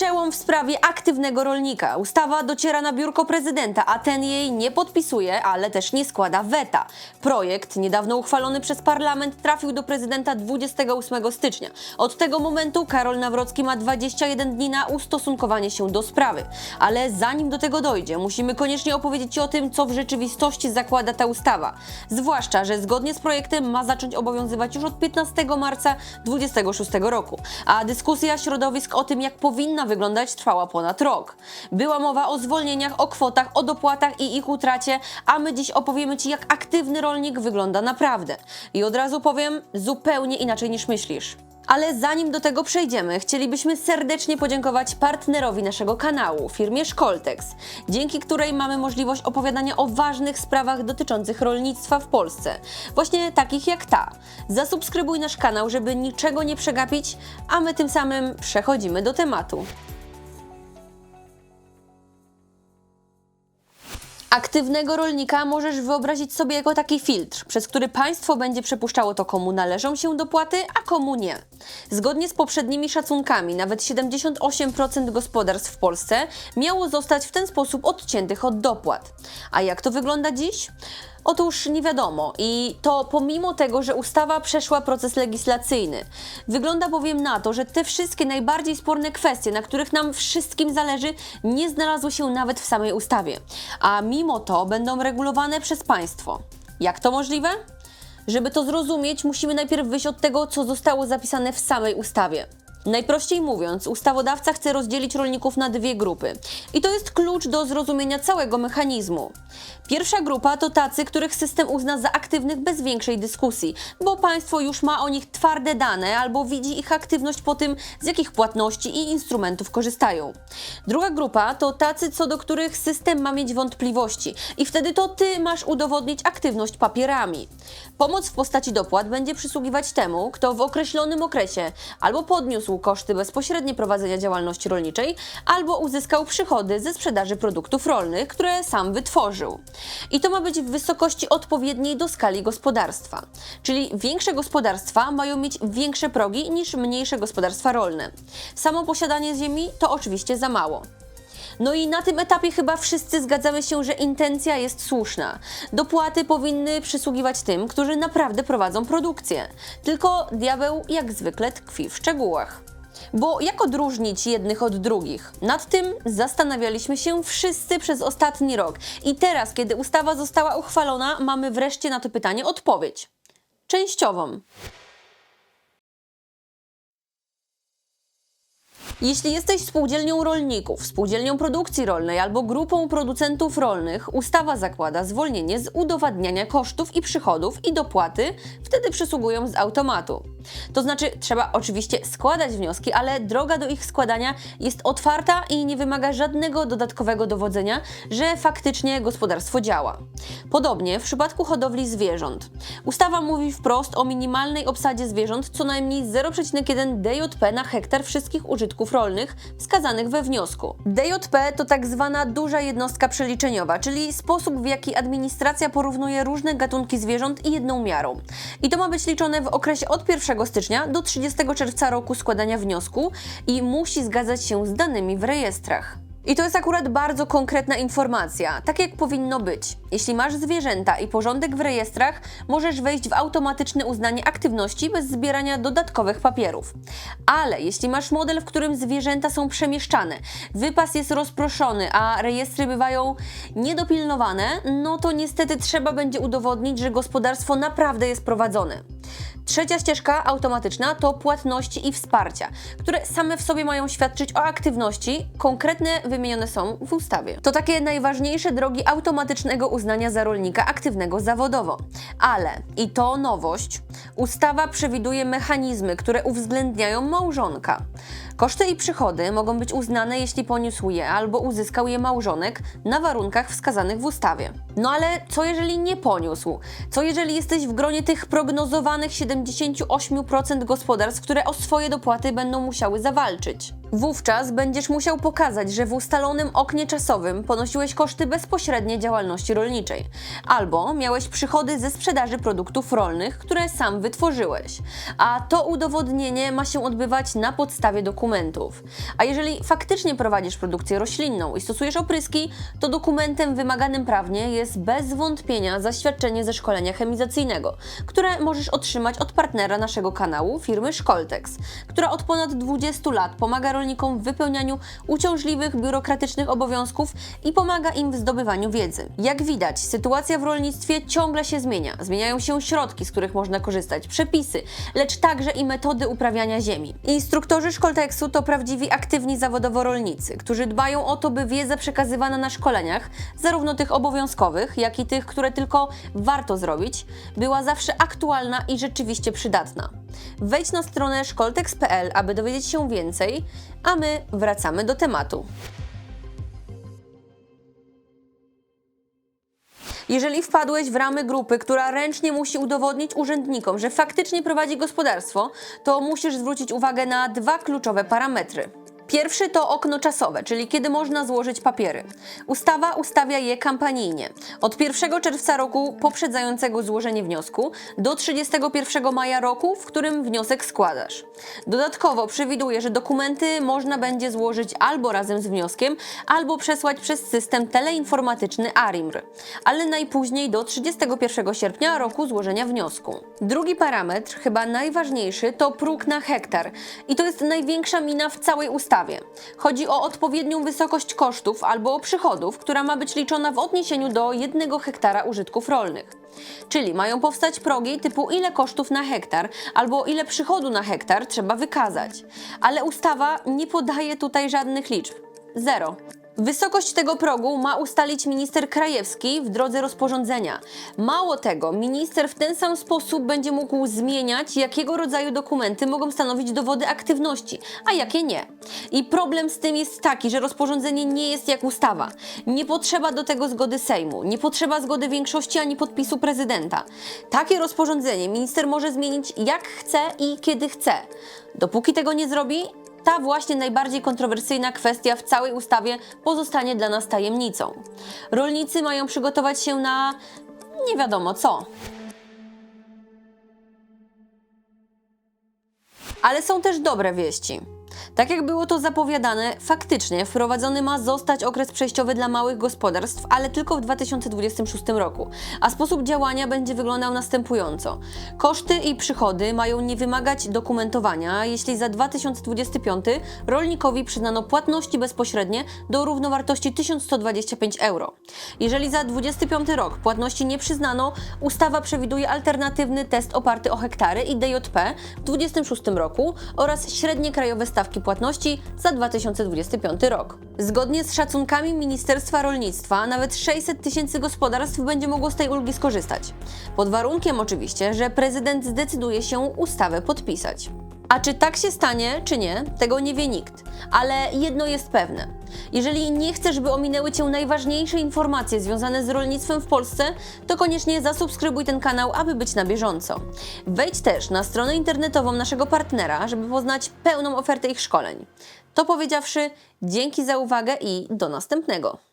przełom w sprawie aktywnego rolnika. Ustawa dociera na biurko prezydenta, a ten jej nie podpisuje, ale też nie składa weta. Projekt, niedawno uchwalony przez parlament, trafił do prezydenta 28 stycznia. Od tego momentu Karol Nawrocki ma 21 dni na ustosunkowanie się do sprawy. Ale zanim do tego dojdzie, musimy koniecznie opowiedzieć o tym, co w rzeczywistości zakłada ta ustawa. Zwłaszcza, że zgodnie z projektem ma zacząć obowiązywać już od 15 marca 2026 roku, a dyskusja środowisk o tym, jak powinna wyglądać, trwała ponad rok. Była mowa o zwolnieniach, o kwotach, o dopłatach i ich utracie, a my dziś opowiemy Ci, jak aktywny rolnik wygląda naprawdę. I od razu powiem, zupełnie inaczej niż myślisz. Ale zanim do tego przejdziemy, chcielibyśmy serdecznie podziękować partnerowi naszego kanału, firmie Szkoltex, dzięki której mamy możliwość opowiadania o ważnych sprawach dotyczących rolnictwa w Polsce, właśnie takich jak ta. Zasubskrybuj nasz kanał, żeby niczego nie przegapić, a my tym samym przechodzimy do tematu. Aktywnego rolnika możesz wyobrazić sobie jako taki filtr, przez który państwo będzie przepuszczało to, komu należą się dopłaty, a komu nie. Zgodnie z poprzednimi szacunkami, nawet 78% gospodarstw w Polsce miało zostać w ten sposób odciętych od dopłat. A jak to wygląda dziś? Otóż nie wiadomo i to pomimo tego, że ustawa przeszła proces legislacyjny. Wygląda bowiem na to, że te wszystkie najbardziej sporne kwestie, na których nam wszystkim zależy, nie znalazły się nawet w samej ustawie. A mimo to będą regulowane przez państwo. Jak to możliwe? Żeby to zrozumieć, musimy najpierw wyjść od tego, co zostało zapisane w samej ustawie. Najprościej mówiąc, ustawodawca chce rozdzielić rolników na dwie grupy. I to jest klucz do zrozumienia całego mechanizmu. Pierwsza grupa to tacy, których system uzna za aktywnych bez większej dyskusji, bo państwo już ma o nich twarde dane albo widzi ich aktywność po tym, z jakich płatności i instrumentów korzystają. Druga grupa to tacy, co do których system ma mieć wątpliwości i wtedy to ty masz udowodnić aktywność papierami. Pomoc w postaci dopłat będzie przysługiwać temu, kto w określonym okresie albo podniósł koszty bezpośrednie prowadzenia działalności rolniczej, albo uzyskał przychody ze sprzedaży produktów rolnych, które sam wytworzył. I to ma być w wysokości odpowiedniej do skali gospodarstwa. Czyli większe gospodarstwa mają mieć większe progi niż mniejsze gospodarstwa rolne. Samo posiadanie ziemi to oczywiście za mało. No i na tym etapie chyba wszyscy zgadzamy się, że intencja jest słuszna. Dopłaty powinny przysługiwać tym, którzy naprawdę prowadzą produkcję. Tylko diabeł jak zwykle tkwi w szczegółach. Bo jak odróżnić jednych od drugich? Nad tym zastanawialiśmy się wszyscy przez ostatni rok. I teraz, kiedy ustawa została uchwalona, mamy wreszcie na to pytanie odpowiedź. Częściową. Jeśli jesteś spółdzielnią rolników, spółdzielnią produkcji rolnej albo grupą producentów rolnych, ustawa zakłada zwolnienie z udowadniania kosztów i przychodów i dopłaty wtedy przysługują z automatu. To znaczy, trzeba oczywiście składać wnioski, ale droga do ich składania jest otwarta i nie wymaga żadnego dodatkowego dowodzenia, że faktycznie gospodarstwo działa. Podobnie w przypadku hodowli zwierząt. Ustawa mówi wprost o minimalnej obsadzie zwierząt co najmniej 0,1 DJP na hektar wszystkich użytków rolnych wskazanych we wniosku. DJP to tak zwana duża jednostka przeliczeniowa, czyli sposób w jaki administracja porównuje różne gatunki zwierząt i jedną miarą. I to ma być liczone w okresie od 1 stycznia do 30 czerwca roku składania wniosku i musi zgadzać się z danymi w rejestrach. I to jest akurat bardzo konkretna informacja, tak jak powinno być. Jeśli masz zwierzęta i porządek w rejestrach, możesz wejść w automatyczne uznanie aktywności bez zbierania dodatkowych papierów. Ale jeśli masz model, w którym zwierzęta są przemieszczane, wypas jest rozproszony, a rejestry bywają niedopilnowane, no to niestety trzeba będzie udowodnić, że gospodarstwo naprawdę jest prowadzone. Trzecia ścieżka automatyczna to płatności i wsparcia, które same w sobie mają świadczyć o aktywności, konkretne wymienione są w ustawie. To takie najważniejsze drogi automatycznego uznania za rolnika aktywnego zawodowo. Ale, i to nowość, ustawa przewiduje mechanizmy, które uwzględniają małżonka. Koszty i przychody mogą być uznane, jeśli poniósł je albo uzyskał je małżonek na warunkach wskazanych w ustawie. No ale co jeżeli nie poniósł? Co jeżeli jesteś w gronie tych prognozowanych 78% gospodarstw, które o swoje dopłaty będą musiały zawalczyć? Wówczas będziesz musiał pokazać, że w ustalonym oknie czasowym ponosiłeś koszty bezpośrednie działalności rolniczej, albo miałeś przychody ze sprzedaży produktów rolnych, które sam wytworzyłeś. A to udowodnienie ma się odbywać na podstawie dokumentów. A jeżeli faktycznie prowadzisz produkcję roślinną i stosujesz opryski, to dokumentem wymaganym prawnie jest bez wątpienia zaświadczenie ze szkolenia chemizacyjnego, które możesz otrzymać od partnera naszego kanału, firmy Szkoltex, która od ponad 20 lat pomaga rolnikom w wypełnianiu uciążliwych, biurokratycznych obowiązków i pomaga im w zdobywaniu wiedzy. Jak widać, sytuacja w rolnictwie ciągle się zmienia. Zmieniają się środki, z których można korzystać, przepisy, lecz także i metody uprawiania ziemi. Instruktorzy Szkolteksu to prawdziwi aktywni zawodowo rolnicy, którzy dbają o to, by wiedza przekazywana na szkoleniach, zarówno tych obowiązkowych, jak i tych, które tylko warto zrobić, była zawsze aktualna i rzeczywiście przydatna. Wejdź na stronę szkoltex.pl, aby dowiedzieć się więcej, a my wracamy do tematu. Jeżeli wpadłeś w ramy grupy, która ręcznie musi udowodnić urzędnikom, że faktycznie prowadzi gospodarstwo, to musisz zwrócić uwagę na dwa kluczowe parametry. Pierwszy to okno czasowe, czyli kiedy można złożyć papiery. Ustawa ustawia je kampanijnie. Od 1 czerwca roku poprzedzającego złożenie wniosku do 31 maja roku, w którym wniosek składasz. Dodatkowo przewiduje, że dokumenty można będzie złożyć albo razem z wnioskiem, albo przesłać przez system teleinformatyczny ARIMR, ale najpóźniej do 31 sierpnia roku złożenia wniosku. Drugi parametr, chyba najważniejszy, to próg na hektar i to jest największa mina w całej ustawie. Chodzi o odpowiednią wysokość kosztów albo przychodów, która ma być liczona w odniesieniu do jednego hektara użytków rolnych. Czyli mają powstać progi typu ile kosztów na hektar albo ile przychodu na hektar trzeba wykazać. Ale ustawa nie podaje tutaj żadnych liczb. Zero. Wysokość tego progu ma ustalić minister Krajewski w drodze rozporządzenia. Mało tego, minister w ten sam sposób będzie mógł zmieniać, jakiego rodzaju dokumenty mogą stanowić dowody aktywności, a jakie nie. I problem z tym jest taki, że rozporządzenie nie jest jak ustawa. Nie potrzeba do tego zgody Sejmu, nie potrzeba zgody większości ani podpisu prezydenta. Takie rozporządzenie minister może zmienić jak chce i kiedy chce. Dopóki tego nie zrobi, ta właśnie najbardziej kontrowersyjna kwestia w całej ustawie pozostanie dla nas tajemnicą. Rolnicy mają przygotować się na nie wiadomo co. Ale są też dobre wieści. Tak jak było to zapowiadane, faktycznie wprowadzony ma zostać okres przejściowy dla małych gospodarstw, ale tylko w 2026 roku, a sposób działania będzie wyglądał następująco. Koszty i przychody mają nie wymagać dokumentowania, jeśli za 2025 rolnikowi przyznano płatności bezpośrednie do równowartości 1125 euro. Jeżeli za 25 rok płatności nie przyznano, ustawa przewiduje alternatywny test oparty o hektary i DJP w 2026 roku oraz średnie krajowe stawki płatności za 2025 rok. Zgodnie z szacunkami Ministerstwa Rolnictwa, nawet 600 tysięcy gospodarstw będzie mogło z tej ulgi skorzystać. Pod warunkiem oczywiście, że prezydent zdecyduje się ustawę podpisać. A czy tak się stanie, czy nie, tego nie wie nikt. Ale jedno jest pewne. Jeżeli nie chcesz, by ominęły Cię najważniejsze informacje związane z rolnictwem w Polsce, to koniecznie zasubskrybuj ten kanał, aby być na bieżąco. Wejdź też na stronę internetową naszego partnera, żeby poznać pełną ofertę ich szkoleń. To powiedziawszy, dzięki za uwagę i do następnego.